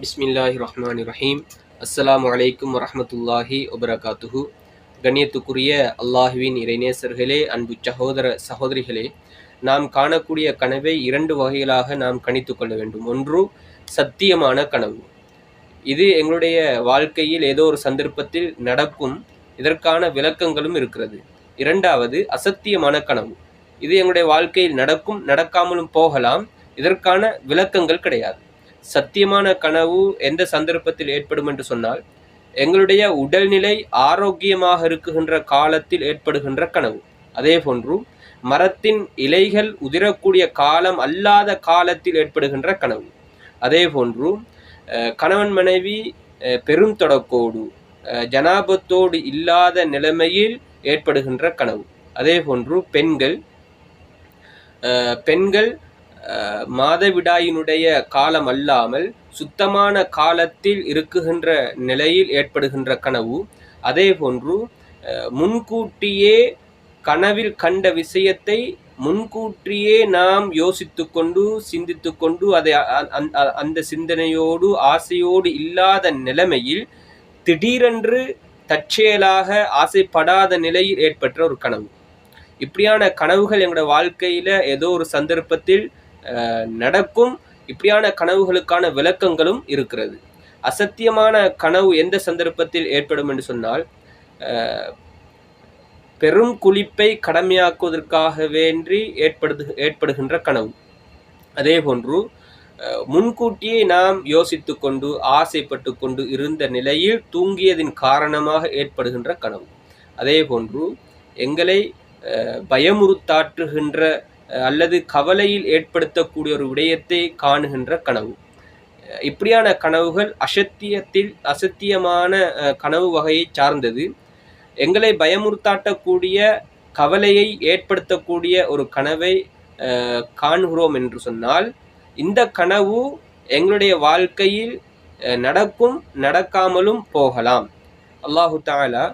பிஸ்மில்லாஹி ரஹ்மான் ரஹீம் அஸ்ஸலாமு அலைக்கும் வரமத்துல்லாஹி வபரகாத்துஹு கண்ணியத்துக்குரிய அல்லாஹுவின் இறைநேசர்களே அன்பு சகோதர சகோதரிகளே நாம் காணக்கூடிய கனவை இரண்டு வகைகளாக நாம் கணித்து கொள்ள வேண்டும். ஒன்று சத்தியமான கனவு. இது எங்களுடைய வாழ்க்கையில் ஏதோ ஒரு சந்தர்ப்பத்தில் நடக்கும் இதற்கான விளக்கங்களும் இருக்கிறது. இரண்டாவது அசத்தியமான கனவு. இது எங்களுடைய வாழ்க்கையில் நடக்கும் நடக்காமலும் போகலாம் இதற்கான விளக்கங்கள் கிடையாது. சத்தியமான கனவு எந்த சந்தர்ப்பத்தில் ஏற்படும் என்று சொன்னால் எங்களுடைய உடல்நிலை ஆரோக்கியமாக இருக்குகின்ற காலத்தில் ஏற்படுகின்ற கனவு. அதே போன்று மரத்தின் இலைகள் உதிரக்கூடிய காலம் அல்லாத காலத்தில் ஏற்படுகின்ற கனவு. அதே போன்று கணவன் மனைவி பெரும் தொடக்கோடு ஜனாபத்தோடு இல்லாத நிலைமையில் ஏற்படுகின்ற கனவு. அதே போன்று பெண்கள் பெண்கள் மாதவிடாயினுடைய காலம் அல்லாமல் சுத்தமான காலத்தில் இருக்குகின்ற நிலையில் ஏற்படுகின்ற கனவு. அதே போன்று முன்கூட்டியே கனவில் கண்ட விஷயத்தை முன்கூட்டியே நாம் யோசித்து கொண்டு சிந்தித்து கொண்டு அதை அ- அந்த சிந்தனையோடு ஆசையோடு இல்லாத நிலைமையில் திடீரென்று தற்செயலாக ஆசைப்படாத நிலையில் ஏற்பட்ட ஒரு கனவு. இப்படியான கனவுகள் எங்களோட வாழ்க்கையில் ஏதோ ஒரு சந்தர்ப்பத்தில் நடக்கும் இப்படியான கனவுகளுக்கான விளக்கங்களும் இருக்கிறது. அசத்தியமான கனவு எந்த சந்தர்ப்பத்தில் ஏற்படும் என்று சொன்னால் பெரும் குளிப்பை கடமையாக்குவதற்காக வேண்டி ஏற்படுது ஏற்படுகின்ற கனவு. அதே போன்று முன்கூட்டியே நாம் யோசித்து கொண்டு ஆசைப்பட்டு கொண்டு இருந்த நிலையில் தூங்கியதின் காரணமாக ஏற்படுகின்ற கனவு. அதே போன்று எங்களை பயமுறுத்தாற்றுகின்ற அல்லது கவலையில் ஏற்படுத்தக்கூடிய ஒரு விடயத்தை காணுகின்ற கனவு. இப்படியான கனவுகள் அசத்தியத்தில் அசத்தியமான கனவு வகையை சார்ந்தது. எங்களை பயமுறுத்தாட்டக்கூடிய கவலையை ஏற்படுத்தக்கூடிய ஒரு கனவை காண்கிறோம் என்று சொன்னால் இந்த கனவு எங்களுடைய வாழ்க்கையில் நடக்கும் நடக்காமலும் போகலாம். அல்லாஹு தாலா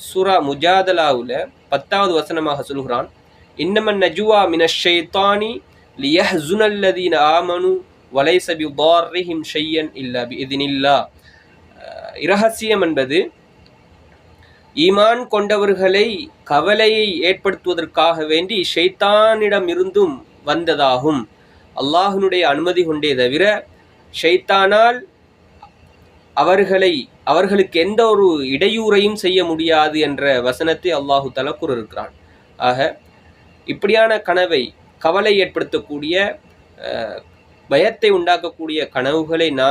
சூரா முஜாதலாவுல பத்தாவது வசனமாக சொல்கிறான். இன்னமன் நஜுவா மின ஷைத்தானி லியஹ்சுனல்லதீன ஆமனு வலைச பிதார்ரிஹிம் ஷையன் இல்லா பிஇذنில்லா இரகசியம் என்பது ஈமான் கொண்டவர்களை கவலையை ஏற்படுத்துவதற்காக வேண்டி ஷைத்தானிடம் இருந்தும் வந்ததாகும். அல்லாஹினுடைய அனுமதி கொண்டே தவிர ஷைத்தானால் அவர்களை அவர்களுக்கு எந்த ஒரு இடையூறையும் செய்ய முடியாது என்ற வசனத்தை அல்லாஹு தலா கூறியிருக்கிறான். ஆக இப்படியான கனவை கவலை ஏற்படுத்தக்கூடிய பயத்தை உண்டாக்கக்கூடிய கனவுகளை நாம்